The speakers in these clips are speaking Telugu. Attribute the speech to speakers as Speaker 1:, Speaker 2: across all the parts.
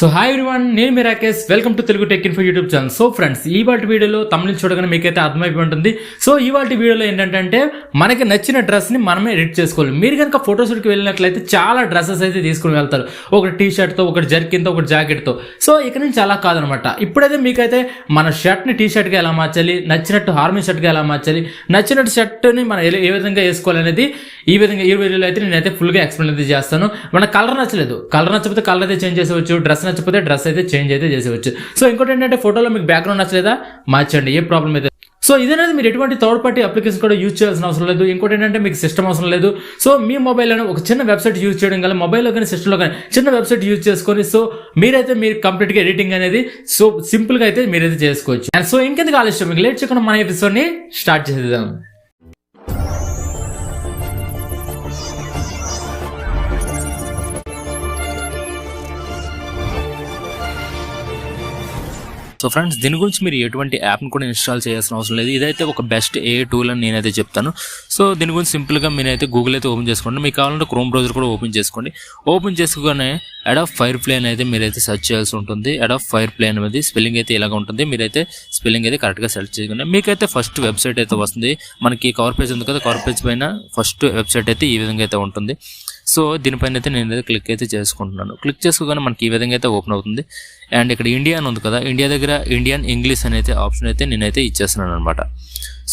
Speaker 1: సో హాయ్ ఎవ్రీవన్ నేను మీ Rakesh. Welcome to Telugu tech info YouTube channel so friends ఈ వాటి వీడియోలో తమిళ చూడగానే మీకైతే అర్థమైపోయి ఉంటుంది. సో ఈ వాటి వీడియోలో ఏంటంటే మనకి నచ్చిన డ్రెస్ని మనమే ఎడిట్ చేసుకోవాలి. మీరు కనుక ఫోటోషూట్కి వెళ్ళినట్లయితే చాలా డ్రెస్సెస్ అయితే తీసుకుని వెళ్తారు. ఒకటి టీ షర్ట్తో ఒకటి జర్కిన్తో ఒకటి జాకెట్తో సో ఇక్కడ నుంచి అలా కాదనమాట. ఇప్పుడైతే మీకైతే మన షర్ట్ని టీ షర్ట్గా ఎలా మార్చాలి నచ్చినట్టు హార్మీ షర్ట్గా ఎలా మార్చాలి నచ్చినట్టు షర్ట్ని మనం ఏ- విధంగా వేసుకోవాలి అనేది ఈ విధంగా ఈ వీడియోలో అయితే నేనైతే ఫుల్గా ఎక్స్ప్లెయిన్ అయితే చేస్తాను. మన కలర్ నచ్చలేదు. కలర్ నచ్చకపోతే కలర్ అయితే చేంజ్ చేసేవచ్చు. డ్రెస్ నచ్చకపోతే డ్రెస్ అయితే చేంజ్ అయితే చేసేవచ్చు సో ఇంకోటి ఏంటంటే ఫోటోలో మీకు బ్యాక్గ్రౌండ్ నచ్చలేదా? మార్చండి ఏ ప్రాబ్లం అయితే. సో ఇదనేది మీరు ఎటువంటి థర్డ్ పార్టీ అప్లికేషన్ కూడా యూజ్ చేయాల్సిన అవసరం లేదు. ఇంకోటి ఏంటంటే మీకు సిస్టమ్ అవసరం లేదు. సో మీ మొబైల్లోనే ఒక చిన్న వెబ్సైట్ యూజ్ చేయడం వల్ల మొబైల్లో కానీ సిస్టంలో కానీ చిన్న వెబ్సైట్ యూజ్ చేసుకొని సో మీరైతే మీరు కంప్లీట్గా ఎడిటింగ్ అనేది సో సింపుల్గా అయితే మీరైతే చేసుకోవచ్చు. అండ్ సో ఇంకెందుకు ఆలస్యం? మీకు లేట్ చేయకుండా మన ఎపిసోడ్ని స్టార్ట్ చేసేద్దాం.
Speaker 2: సో ఫ్రెండ్స్ దీని గురించి మీరు ఎటువంటి యాప్ని కూడా ఇన్స్టాల్ చేయాల్సిన అవసరం లేదు. ఇదైతే ఒక బెస్ట్ ఏ టూల్ అని నేనైతే చెప్తాను. సో దీని గురించి సింపుల్గా మీరైతే గూగుల్ అయితే ఓపెన్ చేసుకోండి. మీకు కావాలంటే క్రోమ్ బ్రౌజర్ కూడా ఓపెన్ చేసుకోండి. ఓపెన్ చేసుకోగానే అడాఫ్ ఫైర్ ప్లే అయితే మీరైతే సెర్చ్ చేయాల్సి ఉంటుంది. అడాఫ్ ఫైర్ ప్లే అనేది స్పెల్లింగ్ అయితే ఇలాగ ఉంటుంది. మీరైతే స్పెల్లింగ్ అయితే కరెక్ట్గా సెర్చ్ చేసుకుని మీకైతే ఫస్ట్ వెబ్సైట్ అయితే వస్తుంది. మనకి కవర్ పేజ్ ఉంది కదా కవర్ పేజ్ పైన ఫస్ట్ వెబ్సైట్ అయితే ఈ విధంగా అయితే ఉంటుంది. సో దీనిపైన అయితే నేను అయితే క్లిక్ అయితే చేసుకుంటున్నాను. క్లిక్ చేసుకోగానే మనకి ఈ విధంగా అయితే ఓపెన్ అవుతుంది. అండ్ ఇక్కడ ఇండియా అని ఉంది కదా ఇండియా దగ్గర ఇండియన్ ఇంగ్లీష్ అనేది ఆప్షన్ అయితే నేనైతే ఇచ్చేస్తున్నాను అనమాట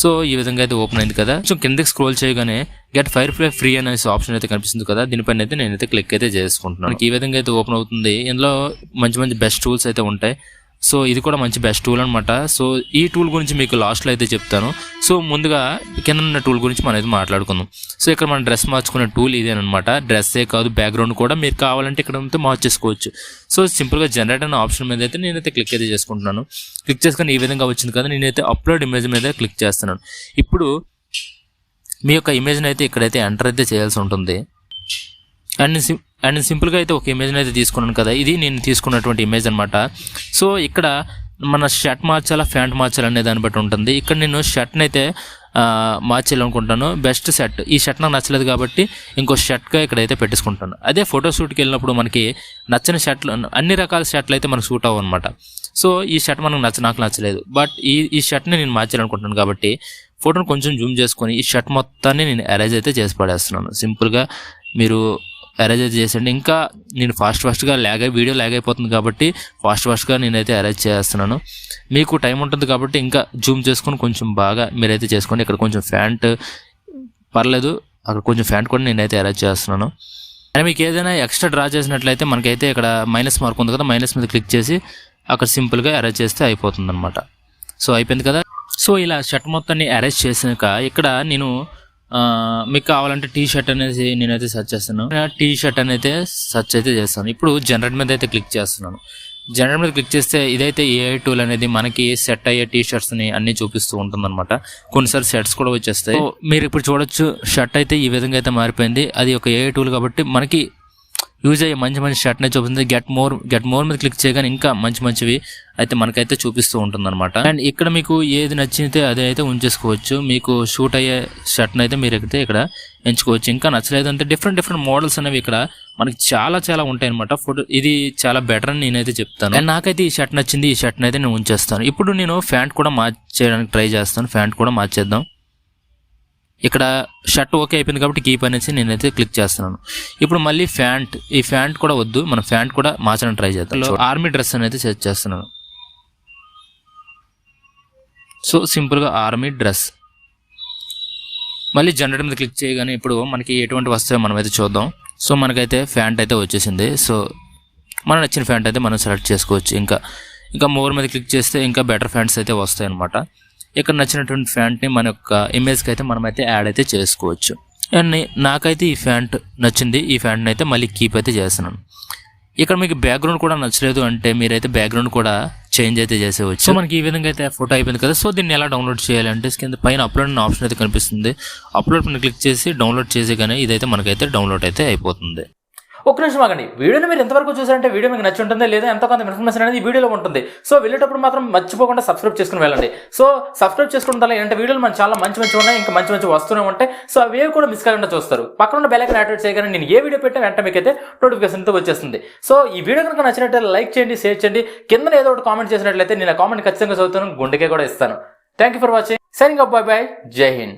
Speaker 2: సో ఈ విధంగా అయితే ఓపెన్ అయింది కదా. కొంచెం కిందకి స్క్రోల్ చేయగానే గెట్ ఫైర్ ఫ్లై ఫ్రీ అనేసి ఆప్షన్ అయితే కనిపిస్తుంది కదా దీనిపైన అయితే నేనైతే క్లిక్ అయితే చేసుకుంటున్నాను. ఈ విధంగా అయితే ఓపెన్ అవుతుంది. ఇందులో మంచి మంచి బెస్ట్ టూల్స్ అయితే ఉంటాయి. సో ఇది కూడా మంచి బెస్ట్ టూల్ అనమాట సో ఈ టూల్ గురించి మీకు లాస్ట్లో అయితే చెప్తాను. సో ముందుగా కింద ఉన్న టూల్ గురించి మనం అయితే మాట్లాడుకుందాం. సో ఇక్కడ మనం డ్రెస్ మార్చుకునే టూల్ ఇదేనమాట డ్రెస్సే కాదు బ్యాక్గ్రౌండ్ కూడా మీరు కావాలంటే ఇక్కడ ఉంటే మార్చేసుకోవచ్చు. సో సింపుల్గా జనరేట్ అనే ఆప్షన్ మీద అయితే నేనైతే క్లిక్ అయితే చేసుకుంటున్నాను. క్లిక్ చేసుకుని ఈ విధంగా వచ్చింది కదా నేనైతే అప్లోడ్ ఇమేజ్ మీద క్లిక్ చేస్తున్నాను. ఇప్పుడు మీ యొక్క ఇమేజ్ని అయితే ఇక్కడైతే ఎంటర్ అయితే చేయాల్సి ఉంటుంది. అండ్ నేను అండ్ సింపుల్గా అయితే ఒక ఇమేజ్ని అయితే తీసుకున్నాను కదా. ఇది నేను తీసుకున్నటువంటి ఇమేజ్ అనమాట సో ఇక్కడ మన షర్ట్ మార్చాలా ప్యాంట్ మార్చాలా అనే దాన్ని బట్టి ఉంటుంది. ఇక్కడ నేను షర్ట్ని అయితే మార్చాలనుకుంటాను మార్చేయాలనుకుంటాను బెస్ట్ షర్ట్ ఈ షర్ట్ నాకు నచ్చలేదు కాబట్టి ఇంకో షర్ట్గా ఇక్కడైతే పెట్టేసుకుంటాను అదే ఫోటో షూట్కి వెళ్ళినప్పుడు మనకి నచ్చని షర్ట్లు అన్ని రకాల షర్ట్లు అయితే మనకు సూట్ అవ్వు అనమాట సో ఈ షర్ట్ మనకు నచ్చ నాకు నచ్చలేదు. బట్ ఈ ఈ షర్ట్ని నేను మార్చాలనుకుంటున్నాను కాబట్టి ఫోటోని కొంచెం జూమ్ చేసుకొని ఈ షర్ట్ మొత్తాన్ని నేను అరేంజ్ అయితే చేసి పడేస్తున్నాను. సింపుల్గా మీరు అరేంజ్ అయితే చేసండి ఇంకా నేను ఫాస్ట్ ఫాస్ట్గా ల్యాగ్ అయి వీడియో ల్యాగ్ అయిపోతుంది కాబట్టి ఫాస్ట్ ఫాస్ట్గా నేనైతే అరేంజ్ చేస్తున్నాను. మీకు టైం ఉంటుంది కాబట్టి ఇంకా జూమ్ చేసుకొని కొంచెం బాగా మీరైతే చేసుకోండి. ఇక్కడ కొంచెం ఫ్యాంట్ పర్లేదు అక్కడ కొంచెం ఫ్యాంట్ కూడా నేనైతే అరేంజ్ చేస్తున్నాను. అండ్ మీకు ఏదైనా ఎక్స్ట్రా డ్రా చేసినట్లయితే మనకైతే ఇక్కడ మైనస్ మార్క్ ఉంది కదా మైనస్ మీద క్లిక్ చేసి అక్కడ సింపుల్గా అరేంజ్ చేస్తే అయిపోతుంది అనమాట సో అయిపోయింది కదా? సో ఇలా షర్ట్ మొత్తాన్ని అరేంజ్ చేసాక ఇక్కడ నేను మీకు కావాలంటే టీ షర్ట్ అనేది నేనైతే సెర్చ్ చేస్తాను. టీ షర్ట్ అనేది సెర్చ్ అయితే చేస్తాను. ఇప్పుడు జనరేట్ మీద అయితే క్లిక్ చేస్తున్నాను. జనరేట్ మీద క్లిక్ చేస్తే ఇదైతే ఏఐ టూల్ అనేది మనకి సెట్ అయ్యే టీ షర్ట్స్ని అన్ని చూపిస్తూ ఉంటుంది అనమాట కొన్నిసార్లు సెట్స్ కూడా వచ్చేస్తాయి. మీరు ఇప్పుడు చూడొచ్చు షర్ట్ అయితే ఈ విధంగా అయితే మారిపోయింది. అది ఒక ఏఐ టూల్ కాబట్టి మనకి యూజ్ అయ్యే మంచి మంచి షర్ట్ అనేది చూపిస్తుంది. గెట్ మోర్ గెట్ మోర్ మీద క్లిక్ చేయగానే ఇంకా మంచి మంచివి అయితే మనకైతే చూపిస్తూ ఉంటుంది అనమాట అండ్ ఇక్కడ మీకు ఏది నచ్చితే అదే అయితే ఉంచేసుకోవచ్చు. మీకు షూట్ అయ్యే షర్ట్ అయితే మీరు అయితే ఇక్కడ ఎంచుకోవచ్చు. ఇంకా నచ్చలేదు అంటే డిఫరెంట్ డిఫరెంట్ మోడల్స్ అనేవి ఇక్కడ మనకి చాలా చాలా ఉంటాయి అనమాట ఫోటో ఇది చాలా బెటర్ అని నేనైతే చెప్తాను. అండ్ నాకైతే ఈ షర్ట్ నచ్చింది ఈ షర్ట్ అయితే నేను ఉంచేస్తాను. ఇప్పుడు నేను ఫ్యాంట్ కూడా మార్చేయడానికి ట్రై చేస్తాను. ఫ్యాంట్ కూడా మార్చేద్దాం. ఇక్కడ షర్ట్ ఓకే అయిపోయింది కాబట్టి కీప్ అనేసి నేనైతే క్లిక్ చేస్తున్నాను. ఇప్పుడు మళ్ళీ ఫ్యాంట్ ఈ ఫ్యాంట్ కూడా వద్దు మనం ఫ్యాంట్ కూడా మార్చడానికి ట్రై చేద్దాం. ఆర్మీ డ్రెస్ అనేది సెట్ చేస్తున్నాను. సో సింపుల్గా ఆర్మీ డ్రెస్. మళ్ళీ జనరేట్ మీద క్లిక్ చేయగానే ఇప్పుడు మనకి ఎటువంటి వస్తాయో మనం అయితే చూద్దాం. సో మనకైతే ఫ్యాంట్ అయితే వచ్చేసింది. సో మన నచ్చిన ఫ్యాంట్ అయితే మనం సెలెక్ట్ చేసుకోవచ్చు. ఇంకా ఇంకా మోర్ మీద క్లిక్ చేస్తే ఇంకా బెటర్ ఫ్యాంట్స్ అయితే వస్తాయి అనమాట ఇక్కడ నచ్చినటువంటి ఫ్యాంట్ని మన యొక్క ఇమేజ్కి అయితే మనమైతే యాడ్ అయితే చేసుకోవచ్చు. అండ్ నాకైతే ఈ ఫ్యాంట్ నచ్చింది. ఈ ఫ్యాంట్ని అయితే మళ్ళీ కీప్ అయితే చేస్తున్నాను. ఇక్కడ మీకు బ్యాక్గ్రౌండ్ కూడా నచ్చలేదు అంటే మీరైతే బ్యాక్గ్రౌండ్ కూడా చేంజ్ అయితే చేసేవచ్చు. సో మనకి ఈ విధంగా అయితే ఫోటో అయిపోయింది కదా. సో దీన్ని ఎలా డౌన్లోడ్ చేయాలి అంటే కింద పైన అప్లోడ్ అనే ఆప్షన్ అయితే కనిపిస్తుంది. అప్లోడ్ పైన క్లిక్ చేసి డౌన్లోడ్ చేసి కానీ ఇదైతే మనకైతే డౌన్లోడ్ అయితే అయిపోతుంది.
Speaker 1: ఒక నిమిషం ఆగండి. వీడియోని మీరు ఎంతవరకు చూసారంటే వీడియో మీకు నచ్చి ఉంటుందో లేదా ఎంతో కొంత ఇన్ఫర్మేషన్ అనేది వీడియోలో ఉంటుంది. సో వెళ్ళేటప్పుడు మాత్రం మర్చిపోకుండా సబ్స్క్రైబ్ చేసుకుని వెళ్ళండి. సో సబ్స్క్రైబ్ చేసుకున్న తర్వాత ఏంటంటే వీడియోలు మనం చాలా మంచి మంచి ఉన్నాయి ఇంకా మంచి మంచి వస్తూనే ఉంటాయి. సో అవి కూడా మిస్ కాకుండా చూస్తారు. పక్కన ఉన్న బెల్లైకన్ యాక్టివేట్ చేయగానే నేను ఏ వీడియో పెట్టినా వెంట మీకైతే నోటిఫికేషన్తో వచ్చేస్తుంది. సో ఈ వీడియో కనుక నచ్చినట్లయితే లైక్ చేయండి షేర్ చేయండి. కింద ఏదో ఒకటి కామెంట్ చేసినట్లయితే నేను ఆ కామెంట్ ఖచ్చితంగా చదువుతాను గుండెకే కూడా ఇస్తాను. Thank you for watching signing up bye జై హింద్